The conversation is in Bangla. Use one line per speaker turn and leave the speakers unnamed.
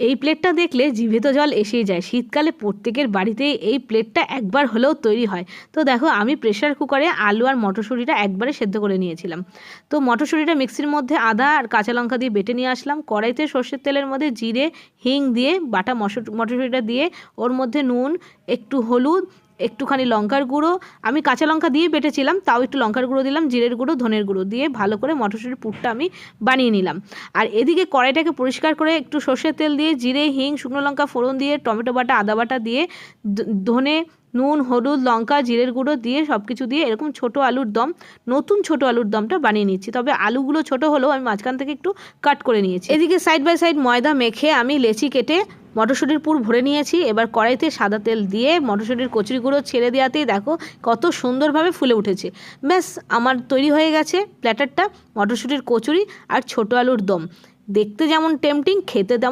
এই প্লেটটা দেখলে জিভে তো জল এসেই যায়। শীতকালে প্রত্যেকের বাড়িতে এই প্লেটটা একবার হলেও তৈরি হয়। তো দেখো, আমি প্রেশার কুকারে আলু আর মটরশুঁটিটা একবারে সেদ্ধ করে নিয়েছিলাম। তো মটরশুঁটিটা মিক্সির মধ্যে আদা আর কাঁচা লঙ্কা দিয়ে বেটে নিয়ে আসলাম। কড়াইতে সর্ষের তেলের মধ্যে জিরে, হিং দিয়ে বাটা মটরশুঁটিটা দিয়ে ওর মধ্যে নুন, একটু হলুদ একটুখানি লঙ্কার গুঁড়ো। আমি কাঁচা লঙ্কা দিয়ে বেটেছিলাম, তাও একটু লঙ্কার গুঁড়ো দিলাম, জিরের গুঁড়ো, ধনের গুঁড়ো দিয়ে ভালো করে মটরশুঁটির পুরটা আমি বানিয়ে নিলাম। আর এদিকে কড়াইটাকে পরিষ্কার করে একটু সর্ষের তেল দিয়ে, জিরে, হিং, শুকনো লঙ্কা, ফোড়ন দিয়ে, টমেটো বাটা, আদা বাটা দিয়ে ধনে, নুন, হলুদ, লঙ্কা, জিরের গুঁড়ো দিয়ে সব কিছু দিয়ে এরকম ছোট আলুর দম, নতুন ছোট আলুর দমটা বানিয়ে নিচ্ছি। তবে আলুগুলো ছোট হলেও আমি মাঝখান থেকে একটু কাট করে নিয়েছি। এদিকে সাইড বাই সাইড ময়দা মেখে আমি লেচি কেটে মটরশুঁটির পুর ভরে নিয়েছি। এবার কড়াইতে সাদা তেল দিয়ে মটরশুঁটির কচুরি গুঁড়ো ছেড়ে দেওয়াতেই দেখো কত সুন্দরভাবে ফুলে উঠেছে। ব্যাস, আমার তৈরি হয়ে গেছে প্ল্যাটারটা, মটরশুঁটির কচুরি আর ছোট আলুর দম। দেখতে যেমন টেম্পটিং খেতে তেমন